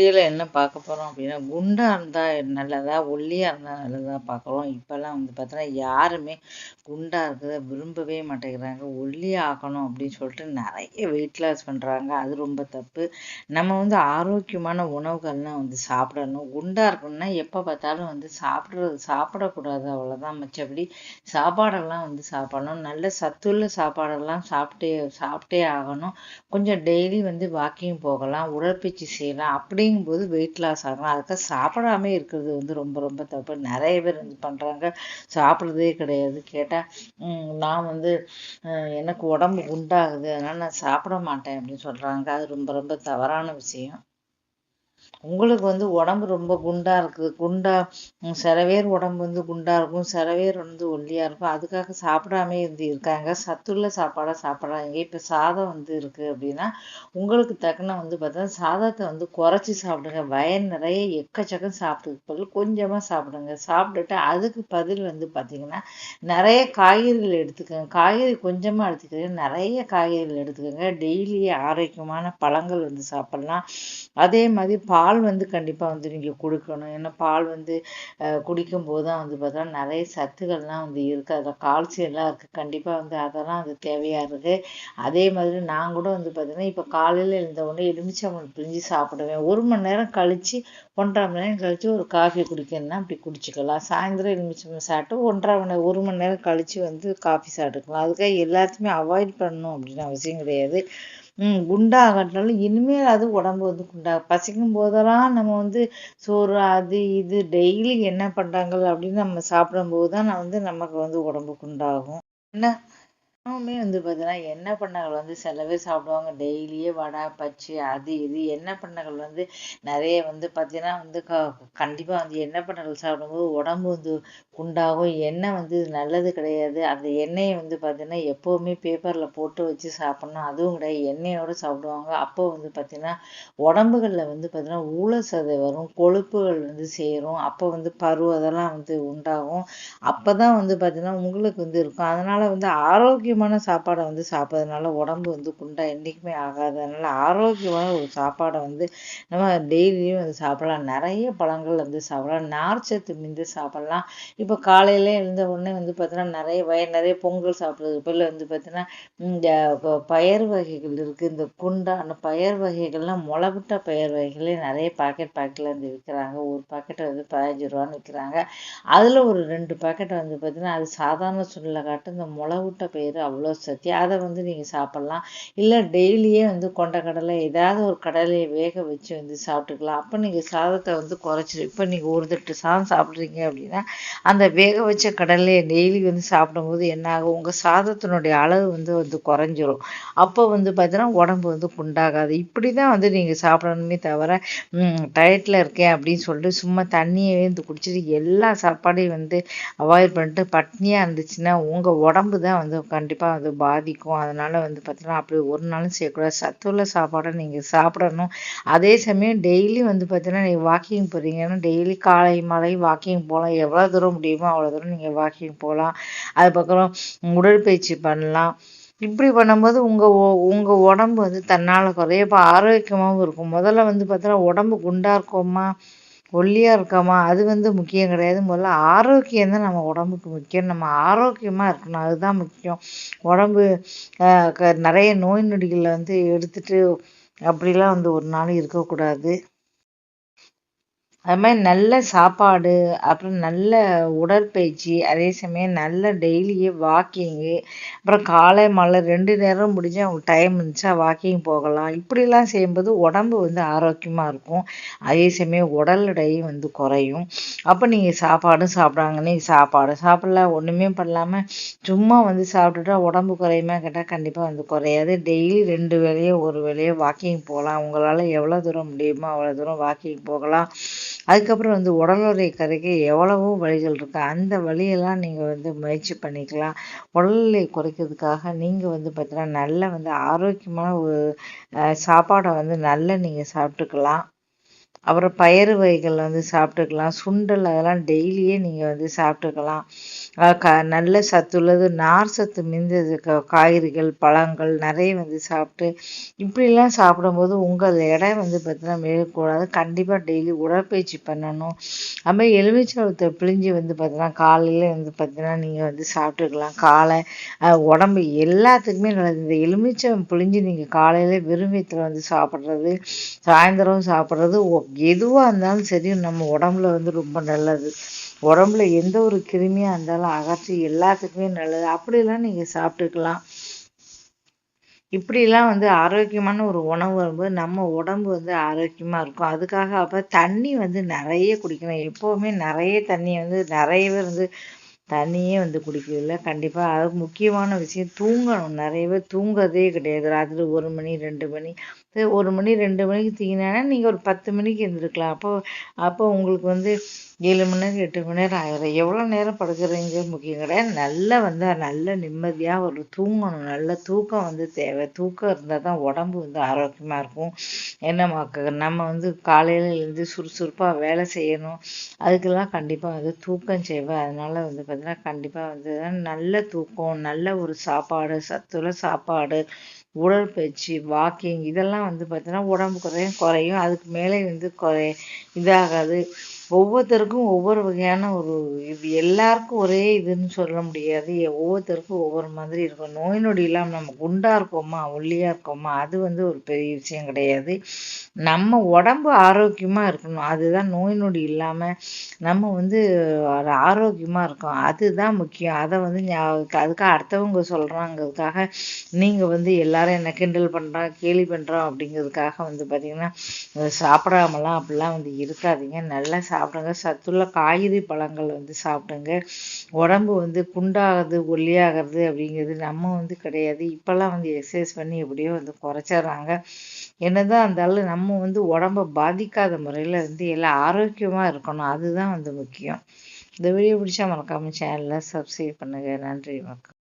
வீடியோவில் என்ன பார்க்க போகிறோம் அப்படின்னா குண்டாக இருந்தால் நல்லதா ஒல்லியாக இருந்தால் நல்லதா பார்க்குறோம். இப்போல்லாம் வந்து பார்த்தோன்னா யாருமே குண்டாக இருக்கிறத விரும்பவே மாட்டேங்கிறாங்க. ஒல்லியாக ஆக்கணும் அப்படின்னு சொல்லிட்டு நிறைய வெயிட் லாஸ் பண்ணுறாங்க அது ரொம்ப தப்பு. நம்ம வந்து ஆரோக்கியமான உணவுகள்லாம் வந்து சாப்பிடணும். குண்டாக இருக்கணும்னா எப்போ பார்த்தாலும் வந்து சாப்பிட்றது சாப்பிடக்கூடாது அவ்வளோதான் மற்றபடி சாப்பாடெல்லாம் வந்து சாப்பிடணும். நல்ல சத்துள்ள சாப்பாடெல்லாம் சாப்பிட்டே சாப்பிட்டே ஆகணும். கொஞ்சம் டெய்லி வந்து வாக்கிங் போகலாம் உடற்பயிற்சி செய்யலாம். அப்படிங்கும்போது வெயிட் லாஸ் ஆகலாம் அதுக்காக சாப்பிடாமே இருக்கிறது வந்து ரொம்ப ரொம்ப தப்பு. நிறைய பேர் வந்து பண்ணுறாங்க சாப்பிட்றதே கிடையாது. கேட்டால் நான் வந்து எனக்கு உடம்பு குண்டாகுது. அதனால் நான் சாப்பிட மாட்டேன் அப்படின்னு சொல்கிறாங்க அது ரொம்ப ரொம்ப தவறான விஷயம். உங்களுக்கு வந்து உடம்பு ரொம்ப குண்டா இருக்குது குண்டா சில பேர் உடம்பு வந்து குண்டா இருக்கும். சில பேர் வந்து ஒல்லியா இருக்கும். அதுக்காக சாப்பிடாம இருந்து இருக்காங்க. சத்துள்ள சாப்பாடா சாப்பிட்றாங்க. இப்போ சாதம் வந்து இருக்கு அப்படின்னா உங்களுக்கு தக்கன வந்து பார்த்தா சாதத்தை வந்து குறைச்சி சாப்பிடுங்க. வயல் நிறைய எக்கச்சக்கம் சாப்பிட்டு பதில் கொஞ்சமாக சாப்பிடுங்க. சாப்பிட்டுட்டு அதுக்கு பதில் வந்து பார்த்தீங்கன்னா நிறைய காய்கறிகள் எடுத்துக்கோங்க. காய்கறி கொஞ்சமாக எடுத்துக்கோங்க நிறைய காய்கறிகள் எடுத்துக்கோங்க. டெய்லி ஆரோக்கியமான பழங்கள் வந்து சாப்பிட்லாம். அதே மாதிரி பால் வந்து கண்டிப்பாக வந்து நீங்கள் கொடுக்கணும். ஏன்னா பால் வந்து குடிக்கும்போது தான் வந்து பார்த்தா நிறைய சத்துக்கள்லாம் வந்து இருக்குது அதில் கால்சியம்லாம் இருக்குது கண்டிப்பாக வந்து அதெல்லாம் அது தேவையாக இருக்குது அதே மாதிரி நான் கூட வந்து பார்த்திங்கன்னா இப்போ காலையில் எழுந்த உடனே எலுமிச்சம்பழம் பிழிஞ்சு சாப்பிடுவேன். ஒரு மணி நேரம் கழித்து ஒன்றரை மணி நேரம் கழித்து ஒரு காஃபி குடிக்கணும்னா அப்படி குடிச்சிக்கலாம். சாயந்தரம் எலுமிச்சம்பழம் சாப்பிட்டு ஒன்றரை மணி நேரம் ஒரு மணி நேரம் கழித்து வந்து காஃபி சாப்பிட்டுக்கலாம். அதுக்காக எல்லாத்தையுமே அவாய்ட் பண்ணணும் அப்படின்னு அவசியம் கிடையாது. ம் குண்டாகட்டாலும் இனிமேல் அது உடம்பு வந்து குண்டாகும். பசிக்கும் போதெல்லாம் நம்ம வந்து சோறு அது இது டெய்லி என்ன பண்ணுறாங்க அப்படின்னு நம்ம சாப்பிடும்போது தான் நான் வந்து நமக்கு வந்து உடம்பு குண்டாகும். என்ன? எல்லாமே வந்து பார்த்தீங்கன்னா எண்ணெய் பண்ணைகள் வந்து சில பேர் சாப்பிடுவாங்க. டெய்லியே வடை பச்சி அது இது. எண்ணெய் பண்ணைகள் வந்து நிறைய வந்து பார்த்தீங்கன்னா வந்து க கண்டிப்பாக வந்து எண்ணெய் பண்ணைகள் சாப்பிடும்போது உடம்பு வந்து குண்டாகும். எண்ணெய் வந்து நல்லது கிடையாது. அந்த எண்ணெயை வந்து பார்த்தீங்கன்னா எப்போவுமே பேப்பரில் போட்டு வச்சு சாப்பிட்ணும். அதுவும் கிடையாது. எண்ணெயோடு சாப்பிடுவாங்க. அப்போ வந்து பார்த்தீங்கன்னா உடம்புகளில் வந்து பார்த்தீங்கன்னா ஊழ சதை வரும். கொழுப்புகள் வந்து சேரும். அப்போ வந்து பருவதெல்லாம் வந்து உண்டாகும். அப்போ தான் வந்து பார்த்தீங்கன்னா உங்களுக்கு வந்து இருக்கும். அதனால் வந்து ஆரோக்கிய ஆரோக்கியமான சாப்பாடை வந்து சாப்பிட்றதுனால உடம்பு வந்து குண்டா என்றைக்குமே ஆகாததுனால ஆரோக்கியமான ஒரு சாப்பாடை வந்து நம்ம டெய்லியும் வந்து சாப்பிடலாம். நிறைய பழங்கள் வந்து சாப்பிடலாம். நார்ச்சத்து மிந்து சாப்பிடலாம். இப்போ காலையில எழுந்த உடனே வந்து பார்த்தீங்கன்னா நிறைய வய நிறைய பொங்கல் சாப்பிட்றதுக்கு பதில் வந்து பார்த்தீங்கன்னா இந்த பயர் வகைகள் இருக்குது இந்த குண்டான பயர் வகைகள்லாம் முளைவிட்ட பயர் வகைகளே நிறைய பாக்கெட் பாக்கெட்டில் வந்து விற்கிறாங்க. ஒரு பாக்கெட்டை வந்து பதினஞ்சு ரூபான்னு விற்கிறாங்க. அதில் ஒரு ரெண்டு பாக்கெட்டை வந்து பார்த்தீங்கன்னா அது சாதாரண சூழ்நிலை காட்டு இந்த முளைவிட்ட பயிர் அவ்வளோ சக்தி அதை வந்து நீங்கள் சாப்பிட்லாம். இல்லை டெய்லியே வந்து கொண்டக்கடலை ஏதாவது ஒரு கடலையை வேக வச்சு வந்து சாப்பிட்டுக்கலாம். அப்போ நீங்கள் சாதத்தை வந்து குறைச்சிடும் இப்போ நீங்கள் ஒரு தட்டு சாதம் சாப்பிட்றீங்க அப்படின்னா அந்த வேக வச்ச கடலையை டெய்லி வந்து சாப்பிடும்போது என்ன ஆகும்? உங்கள் சாதத்தினுடைய அளவு வந்து வந்து குறைஞ்சிரும். அப்போ வந்து பார்த்தீங்கன்னா உடம்பு வந்து குண்டாகாது. இப்படி தான் வந்து நீங்கள் சாப்பிடணுமே தவிர டயட்டில் இருக்கேன் அப்படின்னு சொல்லிட்டு சும்மா தண்ணியை வந்து குடிச்சிட்டு எல்லா சாப்பாடையும் வந்து அவாய்ட் பண்ணிட்டு பட்னியாக இருந்துச்சுன்னா உங்கள் உடம்பு தான் வந்து கண்டிப்பாக கண்டிப்பாக அது பாதிக்கும். அதனால் வந்து பார்த்தீங்கன்னா அப்படி ஒரு நாளும் செய்யக்கூடாது. சத்துள்ள சாப்பாடை நீங்கள் சாப்பிடணும். அதே சமயம் டெய்லி வந்து பார்த்தீங்கன்னா நீங்கள் வாக்கிங் போகிறீங்கன்னா டெய்லி காலை மாலை வாக்கிங் போகலாம். எவ்வளோ தூரம் முடியுமோ அவ்வளோ தூரம் நீங்கள் வாக்கிங் போகலாம். அதுக்கப்புறம் உடற்பயிற்சி பண்ணலாம். இப்படி பண்ணும்போது உங்கள் உங்கள் உடம்பு வந்து தன்னால் குறைய இப்போ ஆரோக்கியமாகவும் இருக்கும். முதல்ல வந்து பார்த்தீங்கன்னா உடம்பு குண்டாக இருக்கோமா? ஒல்லியாக இருக்காமா? அது வந்து முக்கியம் கிடையாது. முதல்ல ஆரோக்கியம் தான் நம்ம உடம்புக்கு முக்கியம். நம்ம ஆரோக்கியமாக இருக்கணும். அதுதான் முக்கியம். உடம்பு நிறைய நோய் நொடிகளை வந்து எடுத்துகிட்டு அப்படிலாம் வந்து ஒரு நாள் இருக்கக்கூடாது. அது மாதிரி நல்ல சாப்பாடு அப்புறம் நல்ல உடற்பயிற்சி அதே சமயம் நல்ல டெய்லியே வாக்கிங்கு அப்புறம் காலை மாலை ரெண்டு நேரம் முடிஞ்சு அவங்க டைம் இருந்துச்சா வாக்கிங் போகலாம். இப்படிலாம் செய்யும்போது உடம்பு வந்து ஆரோக்கியமாக இருக்கும். அதே சமயம் உடல் எடையும் வந்து குறையும். அப்போ நீங்கள் சாப்பாடும் சாப்பிடாங்க நீங்கள் சாப்பாடு சாப்பிடல ஒன்றுமே பண்ணலாமல் சும்மா வந்து சாப்பிட்டுட்டா உடம்பு குறையுமா கேட்டால் கண்டிப்பாக வந்து குறையாது. டெய்லி ரெண்டு வேலையோ ஒரு வேலையோ வாக்கிங் போகலாம். உங்களால் எவ்வளோ தூரம் முடியுமோ அவ்வளோ தூரம் வாக்கிங் போகலாம். அதுக்கப்புறம் வந்து உடலுடைய எடை எவ்வளவோ வழிகள் இருக்குது அந்த வழியெல்லாம் நீங்கள் வந்து முயற்சி பண்ணிக்கலாம். உடல் குறைக்கிறதுக்காக நீங்கள் வந்து பார்த்தீங்கன்னா நல்ல வந்து ஆரோக்கியமான ஒரு சாப்பாடை வந்து நல்ல நீங்கள் சாப்பிட்டுக்கலாம். அப்புறம் பயறு வகைகள் வந்து சாப்பிட்டுக்கலாம். சுண்டல் அதெல்லாம் டெய்லியே நீங்கள் வந்து சாப்பிட்டுக்கலாம். க நல்ல சத்துள்ளது நார் சத்து மிந்தது க காய்கறிகள் பழங்கள் நிறைய வந்து சாப்பிட்டு இப்படிலாம் சாப்பிடும்போது உங்கள் எடை வந்து பார்த்தீங்கன்னா மேற்கூடாது கண்டிப்பாக டெய்லி உடற்பயிற்சி பண்ணணும். அதுமாதிரி எலுமிச்சம்பழத்தை பிழிஞ்சு வந்து பார்த்தீங்கன்னா காலையில் வந்து பார்த்தீங்கன்னா நீங்கள் வந்து சாப்பிட்டுக்கலாம். காலை உடம்பு எல்லாத்துக்குமே நல்லது. இந்த எலுமிச்சம் பிழிஞ்சு நீங்கள் காலையில் வெறும் வயிற்றுல வந்து சாப்பிட்றது சாயந்தரம் சாப்பிட்றது எதுவாக இருந்தாலும் சரி நம்ம உடம்புல வந்து ரொம்ப நல்லது. உடம்புல எந்த ஒரு கிருமியாக இருந்தாலும் அகற்றி எல்லாத்துக்குமே நல்லது. அப்படிலாம் நீங்கள் சாப்பிட்டுக்கலாம். இப்படிலாம் வந்து ஆரோக்கியமான ஒரு உணவு வரும்போது நம்ம உடம்பு வந்து ஆரோக்கியமாக இருக்கும். அதுக்காக அப்போ தண்ணி வந்து நிறைய குடிக்கணும். எப்போவுமே நிறைய தண்ணியை வந்து நிறைய பேர் வந்து தண்ணியே வந்து குடிக்கிறதில்ல. கண்டிப்பாக அது முக்கியமான விஷயம். தூங்கணும். நிறைய பேர் தூங்குறதே கிடையாது. ராத்திரி ஒரு மணி ரெண்டு மணி. ஒரு மணி ரெண்டு மணிக்கு தீங்கினா நீங்கள் ஒரு பத்து மணிக்கு எழுந்திருக்கலாம் அப்போ அப்போ உங்களுக்கு வந்து ஏழு மணி நேரம் எட்டு மணி நேரம் ஆகிடும் எவ்வளோ நேரம் படுக்கிறீங்க முக்கியம் கிடையாது நல்லா வந்து நல்ல நிம்மதியாக ஒரு தூங்கணும். நல்ல தூக்கம் வந்து தேவை. தூக்கம் இருந்தால் தான் உடம்பு வந்து ஆரோக்கியமாக இருக்கும். என்ன நம்ம வந்து காலையில் எழுந்து சுறுசுறுப்பாக வேலை செய்யணும். அதுக்கெல்லாம் கண்டிப்பாக வந்து தூக்கம் செய்வேன் அதனால் வந்து பார்த்திங்கன்னா கண்டிப்பாக வந்து நல்ல தூக்கம் நல்ல ஒரு சாப்பாடு சத்துள்ள சாப்பாடு உடற்பயிற்சி வாக்கிங் இதெல்லாம் வந்து பார்த்தீங்கன்னா உடம்பு குறையும் குறையும். அதுக்கு மேலே வந்து குறை இதாகாது. ஒவ்வொருத்தருக்கும் ஒவ்வொரு வகையான ஒரு இது. எல்லாருக்கும் ஒரே இதுன்னு சொல்ல முடியாது. ஒவ்வொருத்தருக்கும் ஒவ்வொரு மாதிரி இருக்கும். நோய் நொடி இல்லாமல் நம்ம குண்டாக இருக்கோமா ஒல்லியாக இருக்கோமா அது வந்து ஒரு பெரிய விஷயம் கிடையாது. நம்ம உடம்பு ஆரோக்கியமாக இருக்கணும். அதுதான் நோய் நொடி இல்லாமல் நம்ம வந்து ஆரோக்கியமாக இருக்கோம். அதுதான் முக்கியம். அதை வந்து அதுக்காக அடுத்தவங்க சொல்கிறாங்கிறதுக்காக நீங்கள் வந்து எல்லாரும் என்ன கிண்டல் பண்ணுறான் கேலி பண்ணுறோம் அப்படிங்கிறதுக்காக வந்து பார்த்திங்கன்னா சாப்பிடாமலாம் அப்படிலாம் வந்து இருக்காதீங்க. நல்லா சா சாப்பிடுங்க. சத்துள்ள காய்கறி பழங்கள் வந்து சாப்பிடுங்க. உடம்பு வந்து குண்டாகிறது ஒல்லியாகிறது அப்படிங்கிறது நம்ம வந்து கிடையாது. இப்போல்லாம் வந்து எக்ஸசைஸ் பண்ணி எப்படியோ வந்து குறைச்சிட்றாங்க. என்னதான் இருந்தாலும் நம்ம வந்து உடம்ப பாதிக்காத முறையில் வந்து எல்லாம் ஆரோக்கியமாக இருக்கணும். அதுதான் வந்து முக்கியம். இந்த வீடியோ பிடிச்சா மறக்காமல் சேனலில் சப்ஸ்கிரைப் பண்ணுங்கள் நன்றி வணக்கம்.